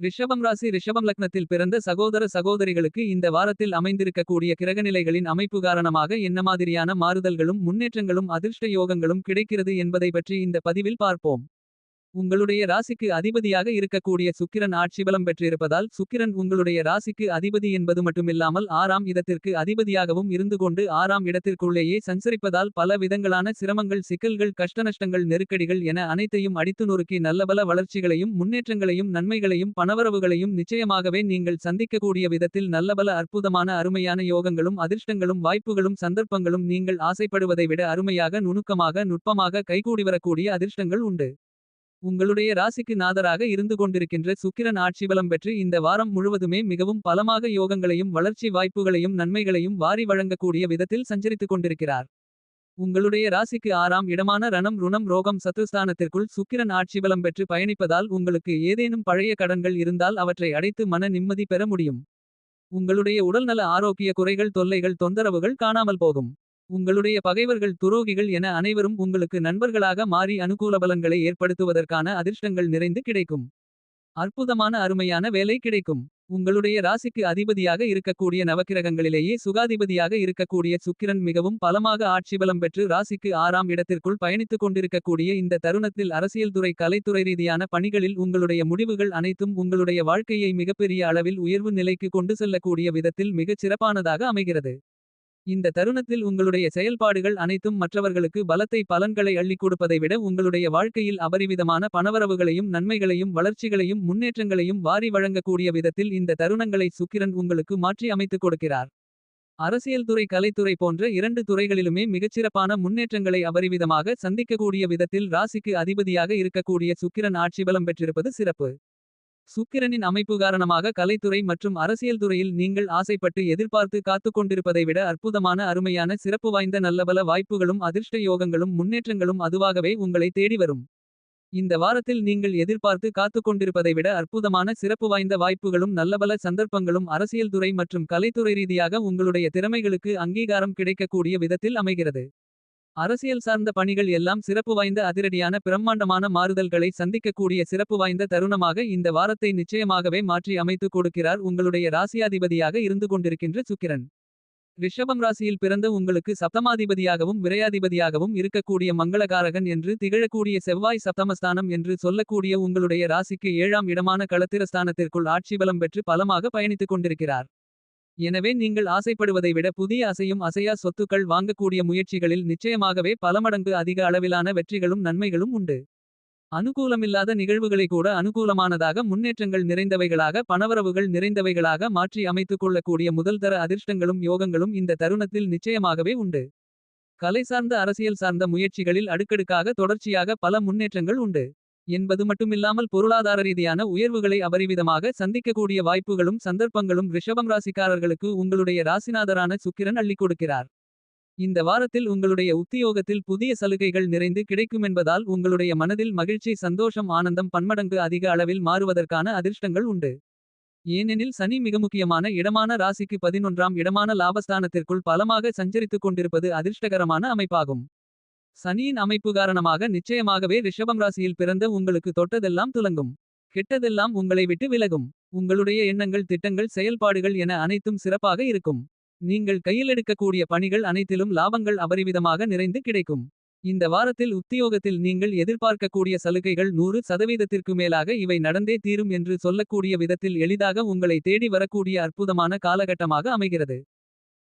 ரிஷபம் ராசி ரிஷபம் லக்னத்தில் பிறந்த சகோதர சகோதரிகளுக்கு இந்த வாரத்தில் அமைந்திருக்கக்கூடிய கிரகநிலைகளின் அமைப்பு காரணமாக என்ன மாதிரியான மாறுதல்களும் முன்னேற்றங்களும் அதிர்ஷ்ட யோகங்களும் கிடைக்கிறது என்பதை பற்றி இந்த பதிவில் பார்ப்போம். உங்களுடைய ராசிக்கு அதிபதியாக இருக்கக்கூடிய சுக்கிரன் ஆட்சி பலம் பெற்றிருப்பதால் சுக்கிரன் உங்களுடைய ராசிக்கு அதிபதி என்பது மட்டுமில்லாமல் ஆறாம் இடத்திற்கு அதிபதியாகவும் இருந்து கொண்டு ஆறாம் இடத்திற்குள்ளேயே சஞ்சரிப்பதால் பல விதங்களான சிரமங்கள் சிக்கல்கள் கஷ்டநஷ்டங்கள் நெருக்கடிகள் என அனைத்தையும் அடித்து நொறுக்கி நல்லபல வளர்ச்சிகளையும் முன்னேற்றங்களையும் நன்மைகளையும் பணவரவுகளையும் நிச்சயமாகவே நீங்கள் சந்திக்கக்கூடிய விதத்தில் நல்லபல அற்புதமான அருமையான யோகங்களும் அதிர்ஷ்டங்களும் வாய்ப்புகளும் சந்தர்ப்பங்களும் நீங்கள் ஆசைப்படுவதை விட அருமையாக நுணுக்கமாக நுட்பமாக கைகூடிவரக்கூடிய அதிர்ஷ்டங்கள் உண்டு. உங்களுடைய ராசிக்கு நாதராக இருந்து கொண்டிருக்கின்ற சுக்கிரன் ஆட்சி பலம் பெற்று இந்த வாரம் முழுவதுமே மிகவும் பலமாக யோகங்களையும் வளர்ச்சி வாய்ப்புகளையும் நன்மைகளையும் வாரி வழங்கக்கூடிய விதத்தில் சஞ்சரித்துக் கொண்டிருக்கிறார். உங்களுடைய ராசிக்கு ஆறாம் இடமான ரணம் ருணம் ரோகம் சத்துஸ்தானத்திற்குள் சுக்கிரன் ஆட்சி பலம் பெற்று பயணிப்பதால் உங்களுக்கு ஏதேனும் பழைய கடன்கள் இருந்தால் அவற்றை அடைத்து மன நிம்மதி பெற முடியும். உங்களுடைய உடல்நல ஆரோக்கிய குறைகள் தொல்லைகள் தொந்தரவுகள் காணாமல் போகும். உங்களுடைய பகைவர்கள் துரோகிகள் என அனைவரும் உங்களுக்கு நண்பர்களாக மாறி அனுகூல பலன்களை ஏற்படுத்துவதற்கான அதிர்ஷ்டங்கள் நிறைந்து கிடைக்கும். அற்புதமான அருமையான வேலை கிடைக்கும். உங்களுடைய ராசிக்கு அதிபதியாக இருக்கக்கூடிய நவக்கிரகங்களிலேயே சுகாதிபதியாக இருக்கக்கூடிய சுக்கிரன் மிகவும் பலமாக ஆட்சி பலம் பெற்று ராசிக்கு ஆறாம் இடத்திற்குள் பயணித்துக் கொண்டிருக்கக்கூடிய இந்த தருணத்தில் அரசியல் துறை கலைத்துறை ரீதியான பணிகளில் உங்களுடைய முடிவுகள் அனைத்தும் உங்களுடைய வாழ்க்கையை மிகப்பெரிய அளவில் உயர்வு நிலைக்கு கொண்டு செல்லக்கூடிய விதத்தில் மிகச் சிறப்பானதாக அமைகிறது. இந்த தருணத்தில் உங்களுடைய செயல்பாடுகள் அனைத்தும் மற்றவர்களுக்கு பலத்தை பலன்களை அள்ளிக் கொடுப்பதை விட உங்களுடைய வாழ்க்கையில் அபரிவிதமான பணவரவுகளையும் நன்மைகளையும் வளர்ச்சிகளையும் முன்னேற்றங்களையும் வாரி வழங்கக்கூடிய விதத்தில் இந்த தருணங்களை சுக்கிரன் உங்களுக்கு மாற்றி அமைத்துக் கொடுக்கிறார். அரசியல் துறை கலைத்துறை போன்ற இரண்டு துறைகளிலுமே மிகச்சிறப்பான முன்னேற்றங்களை அபரிவிதமாக சந்திக்கக்கூடிய விதத்தில் ராசிக்கு அதிபதியாக இருக்கக்கூடிய சுக்கிரன் ஆட்சி பலம் பெற்றிருப்பது சிறப்பு. சுக்கிரனின் அமைப்பு காரணமாக கலைத்துறை மற்றும் அரசியல் துறையில் நீங்கள் ஆசைப்பட்டு எதிர்பார்த்து காத்துக்கொண்டிருப்பதை விட அற்புதமான அருமையான சிறப்பு வாய்ந்த நல்லபல வாய்ப்புகளும் அதிர்ஷ்ட யோகங்களும் முன்னேற்றங்களும் அதுவாகவே உங்களை தேடி வரும். இந்த வாரத்தில் நீங்கள் எதிர்பார்த்து காத்துக் கொண்டிருப்பதை விட அற்புதமான சிறப்பு வாய்ந்த வாய்ப்புகளும் நல்லபல சந்தர்ப்பங்களும் அரசியல் துறை மற்றும் கலைத்துறை ரீதியாக உங்களுடைய திறமைகளுக்கு அங்கீகாரம் கிடைக்கக்கூடிய விதத்தில் அமைகிறது. அரசியல் சார்ந்த பணிகள் எல்லாம் சிறப்பு வாய்ந்த அதிரடியான பிரம்மாண்டமான மாறுதல்களை சந்திக்கக்கூடிய சிறப்பு வாய்ந்த தருணமாக இந்த வாரத்தை நிச்சயமாகவே மாற்றி அமைத்துக் கொடுக்கிறார் உங்களுடைய ராசியாதிபதியாக இருந்து கொண்டிருக்கின்ற சுக்கிரன். ரிஷபம் ராசியில் பிறந்த உங்களுக்கு சப்தமாதிபதியாகவும் விரையாதிபதியாகவும் இருக்கக்கூடிய மங்களகாரகன் என்று திகழக்கூடிய செவ்வாய் சப்தமஸ்தானம் என்று சொல்லக்கூடிய உங்களுடைய ராசிக்கு ஏழாம் இடமான களத்திரஸ்தானத்திற்குள் ஆட்சி பலம் பெற்று பலமாக பயணித்துக் கொண்டிருக்கிறார். எனவே நீங்கள் ஆசைப்படுவதை விட புதிய அசையும் அசையா சொத்துக்கள் வாங்கக்கூடிய முயற்சிகளில் நிச்சயமாகவே பலமடங்கு அதிக அளவிலான வெற்றிகளும் நன்மைகளும் உண்டு. அனுகூலமில்லாத நிகழ்வுகளை கூட அனுகூலமானதாக முன்னேற்றங்கள் நிறைந்தவைகளாக பணவரவுகள் நிறைந்தவைகளாக மாற்றி அமைத்துக் கொள்ளக்கூடிய முதல்தர அதிர்ஷ்டங்களும் யோகங்களும் இந்த தருணத்தில் நிச்சயமாகவே உண்டு. கலை சார்ந்த அரசியல் சார்ந்த முயற்சிகளில் அடுக்கடுக்காக தொடர்ச்சியாக பல முன்னேற்றங்கள் உண்டு. என்பது மட்டுமில்லாமல் பொருளாதார ரீதியான உயர்வுகளை அபரிவிதமாக சந்திக்கக்கூடிய வாய்ப்புகளும் சந்தர்ப்பங்களும் ரிஷபம் ராசிக்காரர்களுக்கு உங்களுடைய ராசிநாதரான சுக்கிரன் அள்ளிக் கொடுக்கிறார். இந்த வாரத்தில் உங்களுடைய உத்தியோகத்தில் புதிய சலுகைகள் நிறைந்து கிடைக்குமென்பதால் உங்களுடைய மனதில் மகிழ்ச்சி சந்தோஷம் ஆனந்தம் பன்மடங்கு அதிக அளவில் மாறுவதற்கான அதிர்ஷ்டங்கள் உண்டு. ஏனெனில் சனி மிக முக்கியமான இடமான ராசிக்கு பதினொன்றாம் இடமான லாபஸ்தானத்திற்குள் பலமாக சஞ்சரித்துக் கொண்டிருப்பது அதிர்ஷ்டகரமான அமைப்பாகும். சனியின் அமைப்பு காரணமாக நிச்சயமாகவே ரிஷபம் ராசியில் பிறந்த உங்களுக்கு தொட்டதெல்லாம் துலங்கும். கெட்டதெல்லாம் உங்களை விட்டு விலகும். உங்களுடைய எண்ணங்கள் திட்டங்கள் செயல்பாடுகள் என அனைத்தும் சிறப்பாக இருக்கும். நீங்கள் கையில் எடுக்கக்கூடிய பணிகள் அனைத்திலும் லாபங்கள் அபரிவிதமாக நிறைந்து கிடைக்கும். இந்த வாரத்தில் உத்தியோகத்தில் நீங்கள் எதிர்பார்க்கக்கூடிய சலுகைகள் நூறு சதவீதத்திற்கு மேலாக இவை நடந்தே தீரும் என்று சொல்லக்கூடிய விதத்தில் எளிதாக உங்களை தேடி வரக்கூடிய அற்புதமான காலகட்டமாக அமைகிறது.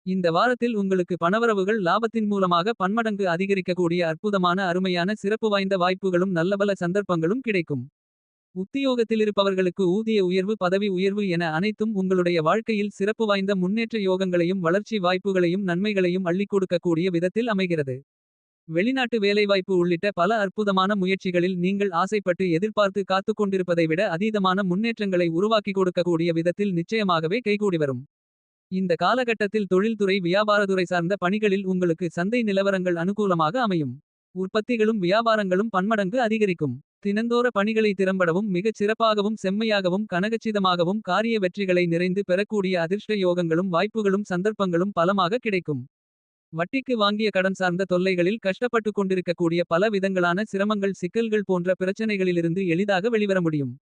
இந்த வாரத்தில் உங்களுக்கு பணவரவுகள் லாபத்தின் மூலமாக பன்மடங்கு அதிகரிக்கக்கூடிய அற்புதமான அருமையான சிறப்பு வாய்ந்த வாய்ப்புகளும் நல்லபல சந்தர்ப்பங்களும் கிடைக்கும். உத்தியோகத்திலிருப்பவர்களுக்கு ஊதிய உயர்வு பதவி உயர்வு என அனைத்தும் உங்களுடைய வாழ்க்கையில் சிறப்பு வாய்ந்த முன்னேற்ற யோகங்களையும் வளர்ச்சி வாய்ப்புகளையும் நன்மைகளையும் அள்ளிக் கொடுக்கக்கூடிய விதத்தில் அமைகிறது. வெளிநாட்டு வேலைவாய்ப்பு உள்ளிட்ட பல அற்புதமான முயற்சிகளில் நீங்கள் ஆசைப்பட்டு எதிர்பார்த்து காத்துக் கொண்டிருப்பதை விட அதீதமான முன்னேற்றங்களை உருவாக்கி கொடுக்கக்கூடிய விதத்தில் நிச்சயமாகவே கைகூடி வரும். இந்த காலகட்டத்தில் தொழில்துறை வியாபாரத்துறை சார்ந்த பணிகளில் உங்களுக்கு சந்தை நிலவரங்கள் அனுகூலமாக அமையும். உற்பத்திகளும் வியாபாரங்களும் பன்மடங்கு அதிகரிக்கும். தினந்தோற பணிகளை திறம்படவும் மிகச் சிறப்பாகவும் செம்மையாகவும் கனகச்சிதமாகவும் காரிய வெற்றிகளை நிறைந்து பெறக்கூடிய அதிர்ஷ்ட யோகங்களும் வாய்ப்புகளும் சந்தர்ப்பங்களும் பலமாக கிடைக்கும். வட்டிக்கு வாங்கிய கடன் சார்ந்த தொல்லைகளில் கஷ்டப்பட்டுக் கொண்டிருக்கக்கூடிய பல விதங்களான சிரமங்கள் சிக்கல்கள் போன்ற பிரச்சனைகளிலிருந்து எளிதாக வெளிவர முடியும்.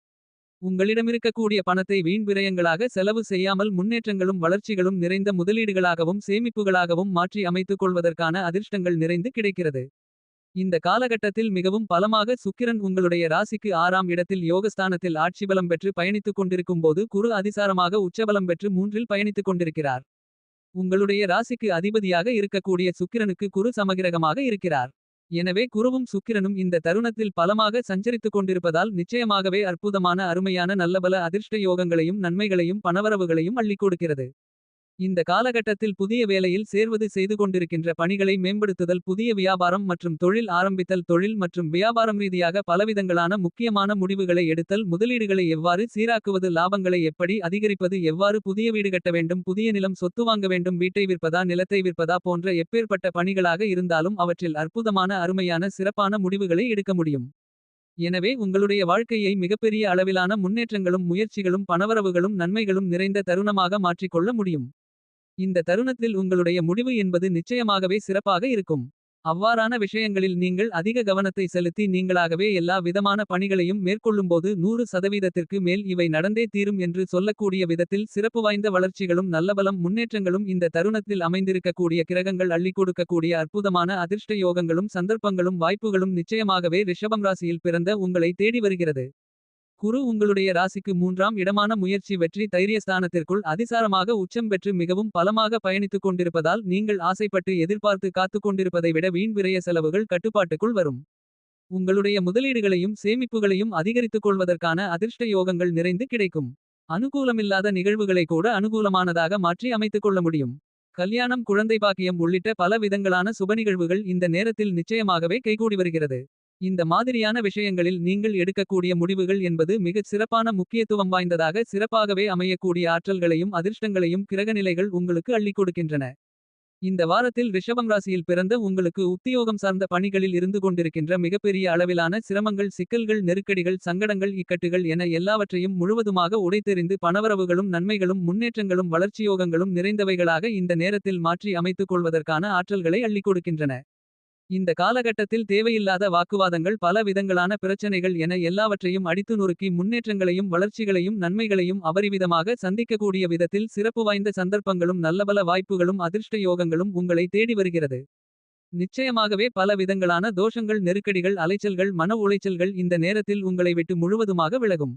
உங்களிடமிருக்கக்கூடிய பணத்தை வீண் விரயங்களாக செலவு செய்யாமல் முன்னேற்றங்களும் வளர்ச்சிகளும் நிறைந்த முதலீடுகளாகவும் சேமிப்புகளாகவும் மாற்றி அமைத்துக் கொள்வதற்கான அதிர்ஷ்டங்கள் நிறைந்து கிடைக்கிறது. இந்த காலகட்டத்தில் மிகவும் பலமாக சுக்கிரன் உங்களுடைய ராசிக்கு ஆறாம் இடத்தில் யோகஸ்தானத்தில் ஆட்சிபலம் பெற்று பயணித்துக் கொண்டிருக்கும் போது குரு அதிசாரமாக உச்சபலம் பெற்று மூன்றில் பயணித்துக் கொண்டிருக்கிறார். உங்களுடைய ராசிக்கு அதிபதியாக இருக்கக்கூடிய சுக்கிரனுக்கு குரு சமகிரகமாக இருக்கிறார். எனவே குருவும் சுக்கிரனும் இந்த தருணத்தில் பலமாக சஞ்சரித்துக் கொண்டிருப்பதால் நிச்சயமாகவே அற்புதமான அருமையான நல்லபல அதிர்ஷ்ட யோகங்களையும் நன்மைகளையும் பணவரவுகளையும் அள்ளிக் கொடுக்கிறது. இந்த காலகட்டத்தில் புதிய வேலையில் சேர்வது செய்து கொண்டிருக்கின்ற பணிகளை மேம்படுத்துதல் புதிய வியாபாரம் மற்றும் தொழில் ஆரம்பித்தல் தொழில் மற்றும் வியாபாரம் ரீதியாக பலவிதங்களான முக்கியமான முடிவுகளை எடுத்தல் முதலீடுகளை எவ்வாறு சீராக்குவது லாபங்களை எப்படி அதிகரிப்பது எவ்வாறு புதிய வீடு கட்ட வேண்டும் புதிய நிலம் சொத்து வாங்க வேண்டும் வீட்டை விற்பதா நிலத்தை விற்பதா போன்ற எப்பேற்பட்ட பணிகளாக இருந்தாலும் அவற்றில் அற்புதமான அருமையான சிறப்பான முடிவுகளை எடுக்க முடியும். எனவே உங்களுடைய வாழ்க்கையை மிகப்பெரிய அளவிலான முன்னேற்றங்களும் முயற்சிகளும் பணவரவுகளும் நன்மைகளும் நிறைந்த தருணமாக மாற்றிக்கொள்ள முடியும். இந்த தருணத்தில் உங்களுடைய முடிவு என்பது நிச்சயமாகவே சிறப்பாக இருக்கும். அவ்வாறான விஷயங்களில் நீங்கள் அதிக கவனத்தை செலுத்தி நீங்களாகவே எல்லா விதமான பணிகளையும் மேற்கொள்ளும்போது நூறு சதவீதத்திற்கு மேல் இவை நடந்தே தீரும் என்று சொல்லக்கூடிய விதத்தில் சிறப்பு வாய்ந்த வளர்ச்சிகளும் நல்லபலம் முன்னேற்றங்களும் இந்த தருணத்தில் அமைந்திருக்கக்கூடிய கிரகங்கள் அள்ளி கொடுக்கக்கூடிய அற்புதமான அதிர்ஷ்ட யோகங்களும் சந்தர்ப்பங்களும் வாய்ப்புகளும் நிச்சயமாகவே ரிஷபம் ராசியில் பிறந்த உங்களை தேடி வருகிறது. குரு உங்களுடைய ராசிக்கு மூன்றாம் இடமான முயற்சி வெற்றி தைரியஸ்தானத்திற்குள் அதிசாரமாக உச்சம் பெற்று மிகவும் பலமாக பயணித்துக் கொண்டிருப்பதால் நீங்கள் ஆசைப்பட்டு எதிர்பார்த்து காத்துக் கொண்டிருப்பதை விட வீண் விரய செலவுகள் கட்டுப்பாட்டுக்குள் வரும். உங்களுடைய முதலீடுகளையும் சேமிப்புகளையும் அதிகரித்துக் கொள்வதற்கான அதிர்ஷ்ட யோகங்கள் நிறைந்து கிடைக்கும். அனுகூலமில்லாத நிகழ்வுகளை கூட அனுகூலமானதாக மாற்றி அமைத்துக் கொள்ள முடியும். கல்யாணம் குழந்தை பாக்கியம் உள்ளிட்ட பல விதங்களான சுபநிகழ்வுகள் இந்த நேரத்தில் நிச்சயமாகவே கைகூடி வருகிறது. இந்த மாதிரியான விஷயங்களில் நீங்கள் எடுக்கக்கூடிய முடிவுகள் என்பது மிகச் சிறப்பான முக்கியத்துவம் வாய்ந்ததாக சிறப்பாகவே அமையக்கூடிய ஆற்றல்களையும் அதிர்ஷ்டங்களையும் கிரகநிலைகள் உங்களுக்கு அள்ளிக் கொடுக்கின்றன. இந்த வாரத்தில் ரிஷபம் ராசியில் பிறந்த உங்களுக்கு உத்தியோகம் சார்ந்த பணிகளில் இருந்து கொண்டிருக்கின்ற மிகப்பெரிய அளவிலான சிரமங்கள் சிக்கல்கள் நெருக்கடிகள் சங்கடங்கள் இக்கட்டுகள் என எல்லாவற்றையும் முழுவதுமாக உடைத்தெறிந்து பணவரவுகளும் நன்மைகளும் முன்னேற்றங்களும் வளர்ச்சியோகங்களும் நிறைந்தவைகளாக இந்த நேரத்தில் மாற்றி அமைத்துக் கொள்வதற்கான ஆற்றல்களை அள்ளிக் கொடுக்கின்றன. இந்த காலகட்டத்தில் தேவையில்லாத வாக்குவாதங்கள் பல விதங்களான பிரச்சனைகள் என எல்லாவற்றையும் அடித்து நொறுக்கி முன்னேற்றங்களையும் வளர்ச்சிகளையும் நன்மைகளையும் அபரிவிதமாக சந்திக்கக்கூடிய விதத்தில் சிறப்பு வாய்ந்த சந்தர்ப்பங்களும் நல்லபல வாய்ப்புகளும் அதிர்ஷ்ட யோகங்களும் உங்களை தேடி வருகிறது. நிச்சயமாகவே பல விதங்களான தோஷங்கள் நெருக்கடிகள் அலைச்சல்கள் மன உளைச்சல்கள் இந்த நேரத்தில் உங்களை விட்டு முழுவதுமாக விலகும்.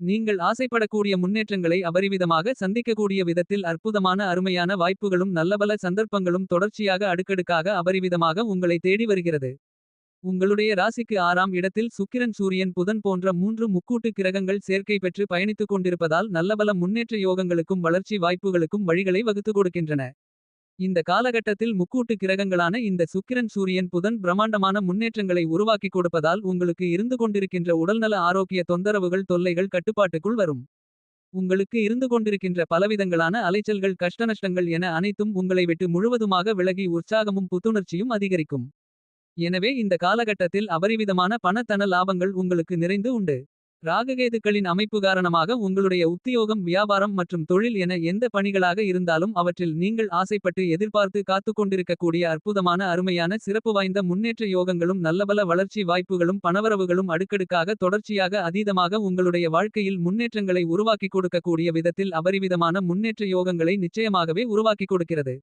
நீங்கள் ஆசைப்படக்கூடிய முன்னேற்றங்களை அபரிவிதமாக சந்திக்கக்கூடிய விதத்தில் அற்புதமான அருமையான வாய்ப்புகளும் நல்லபல சந்தர்ப்பங்களும் தொடர்ச்சியாக அடுக்கடுக்காக அபரிவிதமாக உங்களை தேடி வருகிறது. உங்களுடைய ராசிக்கு ஆறாம் இடத்தில் சுக்கிரன் சூரியன் புதன் போன்ற மூன்று முக்கூட்டு கிரகங்கள் சேர்க்கை பெற்று பயணித்துக் கொண்டிருப்பதால் நல்லபல முன்னேற்ற யோகங்களுக்கும் வளர்ச்சி வாய்ப்புகளுக்கும் வழிகளை வகுத்துக் கொடுக்கின்றன. இந்த காலகட்டத்தில் முக்கூட்டு கிரகங்களான இந்த சுக்கிரன் சூரியன் புதன் பிரமாண்டமான முன்னேற்றங்களை உருவாக்கிக் கொடுப்பதால் உங்களுக்கு இருந்து கொண்டிருக்கின்ற உடல்நல ஆரோக்கிய தொந்தரவுகள் தொல்லைகள் கட்டுப்பாட்டுக்குள் வரும். உங்களுக்கு இருந்து கொண்டிருக்கின்ற பலவிதங்களான அலைச்சல்கள் கஷ்டநஷ்டங்கள் என அனைத்தும் உங்களை விட்டு முழுவதுமாக விலகி உற்சாகமும் புத்துணர்ச்சியும் அதிகரிக்கும். எனவே இந்த காலகட்டத்தில் அபரிவிதமான பணத்தன லாபங்கள் உங்களுக்கு நிறைந்து உண்டு. ராககேதுக்களின் அமைப்பு காரணமாக உங்களுடைய உத்தியோகம் வியாபாரம் மற்றும் தொழில் என எந்த பணிகளாக இருந்தாலும் அவற்றில் நீங்கள் ஆசைப்பட்டு எதிர்பார்த்து காத்துக் கொண்டிருக்கக்கூடிய அற்புதமான அருமையான சிறப்பு வாய்ந்த முன்னேற்ற யோகங்களும் நல்லபல வளர்ச்சி வாய்ப்புகளும் பணவரவுகளும் அடுக்கடுக்காக தொடர்ச்சியாக அதீதமாக உங்களுடைய வாழ்க்கையில் முன்னேற்றங்களை உருவாக்கிக் கொடுக்கக்கூடிய விதத்தில் அபரிவிதமான முன்னேற்ற யோகங்களை நிச்சயமாகவே உருவாக்கிக் கொடுக்கிறது.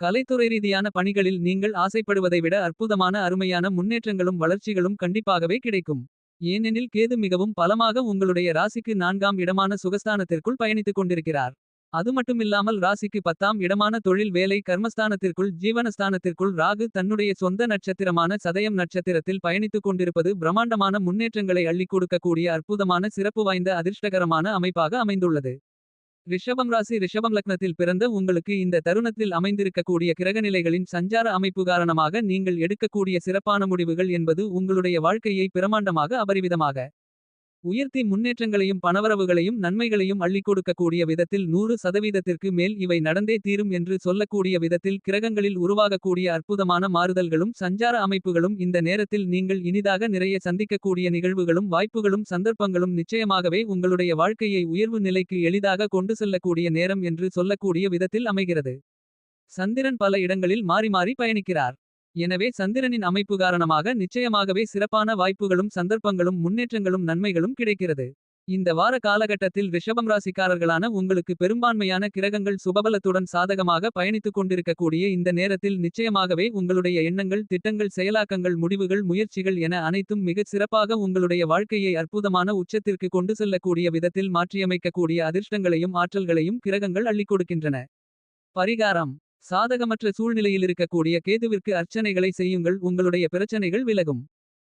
கலைத்துறை ரீதியான பணிகளில் நீங்கள் ஆசைப்படுவதை விட அற்புதமான அருமையான முன்னேற்றங்களும் வளர்ச்சிகளும் கண்டிப்பாகவே கிடைக்கும். ஏனெனில் கேது மிகவும் பலமாக உங்களுடைய ராசிக்கு நான்காம் இடமான சுகஸ்தானத்திற்குள் பயணித்துக் கொண்டிருக்கிறார். அது மட்டுமில்லாமல் ராசிக்கு பத்தாம் இடமான தொழில் வேலை கர்மஸ்தானத்திற்குள் ஜீவனஸ்தானத்திற்குள் ராகு தன்னுடைய சொந்த நட்சத்திரமான சதயம் நட்சத்திரத்தில் பயணித்துக் கொண்டிருப்பது பிரம்மாண்டமான முன்னேற்றங்களை அள்ளிக் கொடுக்கக்கூடிய அற்புதமான சிறப்பு வாய்ந்த அதிர்ஷ்டகரமான அமைப்பாக அமைந்துள்ளது. ரிஷபம் ராசி ரிஷபம் லக்னத்தில் பிறந்த உங்களுக்கு இந்த தருணத்தில் அமைந்திருக்கக்கூடிய கிரகநிலைகளின் சஞ்சார அமைப்பு காரணமாக நீங்கள் எடுக்கக்கூடிய சிறப்பான முடிவுகள் என்பது உங்களுடைய வாழ்க்கையை பிரமாண்டமாக அபரிவிதமாக உயர்த்தி முன்னேற்றங்களையும் பணவரவுகளையும் நன்மைகளையும் அள்ளிக் கொடுக்கக்கூடிய விதத்தில் நூறு சதவீதத்திற்கு மேல் இவை நடந்தே தீரும் என்று சொல்லக்கூடிய விதத்தில் கிரகங்களில் உருவாகக்கூடிய அற்புதமான மாறுதல்களும் சஞ்சார அமைப்புகளும் இந்த நேரத்தில் நீங்கள் இனிதாக நிறைய சந்திக்கக்கூடிய நிகழ்வுகளும் வாய்ப்புகளும் சந்தர்ப்பங்களும் நிச்சயமாகவே உங்களுடைய வாழ்க்கையை உயர்வு நிலைக்கு எளிதாக கொண்டு செல்லக்கூடிய நேரம் என்று சொல்லக்கூடிய விதத்தில் அமைகிறது. சந்திரன் பல இடங்களில் மாறி மாறி பயணிக்கிறார். எனவே சந்திரனின் அமைப்பு காரணமாக நிச்சயமாகவே சிறப்பான வாய்ப்புகளும் சந்தர்ப்பங்களும் முன்னேற்றங்களும் நன்மைகளும் கிடைக்கிறது. இந்த வார காலகட்டத்தில் ரிஷபம் ராசிக்காரர்களான உங்களுக்கு பெரும்பான்மையான கிரகங்கள் சுபபலத்துடன் சாதகமாக பயணித்துக் கொண்டிருக்கக்கூடிய இந்த நேரத்தில் நிச்சயமாகவே உங்களுடைய எண்ணங்கள் திட்டங்கள் செயலாக்கங்கள் முடிவுகள் முயற்சிகள் என அனைத்தும் மிகச் சிறப்பாக உங்களுடைய வாழ்க்கையை அற்புதமான உச்சத்திற்கு கொண்டு செல்லக்கூடிய விதத்தில் மாற்றியமைக்கக்கூடிய அதிர்ஷ்டங்களையும் ஆற்றல்களையும் கிரகங்கள் அள்ளிக் கொடுக்கின்றன பரிகாரம் சாதகமற்ற சூழ்நிலையில் இருக்கக்கூடிய கேதுவிற்கு அர்ச்சனைகளை செய்யுங்கள் உங்களுடைய பிரச்சனைகள் விலகும்.